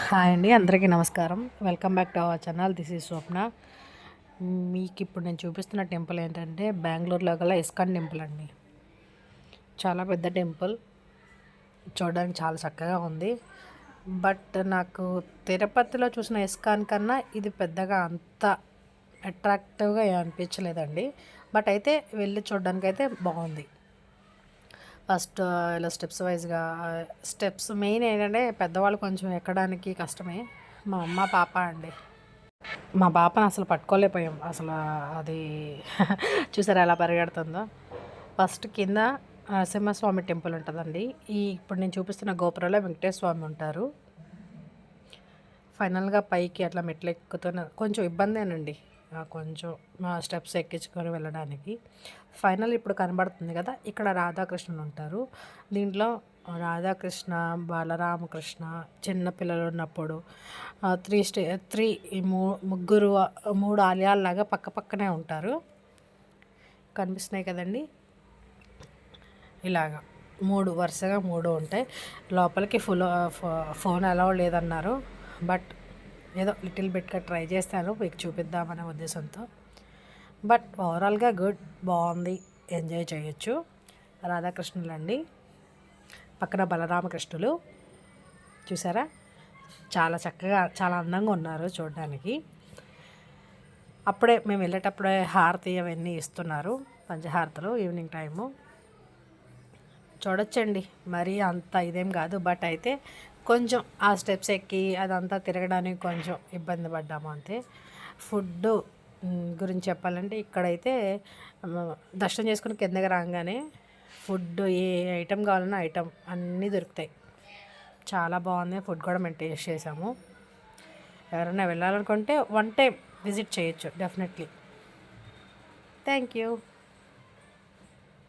Hi అండి అందరికీ నమస్కారం. Welcome back to our channel. This is Swapna. మీకు ఇప్పుడు నేను చూపిస్తున్న టెంపుల్ ఏంటంటే బెంగళూరులో గల ఇస్కాన్ టెంపుల్ అండి. చాలా పెద్ద టెంపుల్. చూడడానికి చాలా చక్కగా ఉంది. బట్ నాకు తిరుపతిలో చూసిన ఇస్కాన్ కన్నా ఇది పెద్దగా అంత అట్రాక్టివ్గా అనిపించలేదండి. బట్ అయితే వెళ్ళి చూడడానికి అయితే బాగుంది. ఫస్ట్ ఇలా స్టెప్స్ వైజ్గా స్టెప్స్ మెయిన్ ఏంటంటే పెద్దవాళ్ళు కొంచెం ఎక్కడానికి కష్టమే. మా అమ్మ పాప అండి. మా పాపను అసలు పట్టుకోలేకపోయాం. అసలు అది చూసారా ఎలా పరిగెడుతుందో? ఫస్ట్ కింద నరసింహస్వామి టెంపుల్ ఉంటుందండి. ఈ ఇప్పుడు నేను చూపిస్తున్న గోపురంలో వెంకటేశ్వర స్వామి ఉంటారు. ఫైనల్గా పైకి అట్లా మెట్లు ఎక్కుతున్న కొంచెం ఇబ్బందేనండి కొంచెం స్టెప్స్ ఎక్కించుకొని వెళ్ళడానికి. ఫైనల్ ఇప్పుడు కనబడుతుంది కదా ఇక్కడ రాధాకృష్ణులు ఉంటారు. దీంట్లో రాధాకృష్ణ బాలరామకృష్ణ చిన్న పిల్లలు ఉన్నప్పుడు త్రీ స్టే త్రీ మూ ముగ్గురు మూడు ఆలయాల్లాగా పక్క పక్కనే ఉంటారు. కనిపిస్తున్నాయి కదండి? ఇలాగా మూడు వరుసగా మూడు ఉంటాయి. లోపలికి ఫుల్ ఫోన్ అలౌ లేదన్నారు. బట్ ఏదో లిటిల్ బిట్గా ట్రై చేస్తాను మీకు చూపిద్దామనే ఉద్దేశంతో. బట్ ఓవరాల్గా గుడ్ బాగుంది ఎంజాయ్ చేయొచ్చు. రాధాకృష్ణులు అండి పక్కన బలరామకృష్ణులు చూసారా? చాలా చక్కగా చాలా అందంగా ఉన్నారు చూడడానికి. అప్పుడే మేము వెళ్ళేటప్పుడే హారతి అవన్నీ ఇస్తున్నారు పంచహారతలు ఈవినింగ్ టైము. చూడొచ్చండి మరీ అంత ఇదేం కాదు బట్ అయితే కొంచెం ఆ స్టెప్స్ ఎక్కి అదంతా తిరగడానికి కొంచెం ఇబ్బంది పడ్డాము అంతే. ఫుడ్ గురించి చెప్పాలంటే ఇక్కడైతే దర్శనం చేసుకుని కిందకి రాగానే ఫుడ్ ఏ ఐటెం కావాలన్నా ఐటెం అన్నీ దొరుకుతాయి. చాలా బాగుంది. ఫుడ్ కూడా మేము టేస్ట్ చేసాము. ఎవరైనా వెళ్ళాలనుకుంటే వన్ టైం విజిట్ చేయొచ్చు డెఫినెట్లీ థ్యాంక్ యూ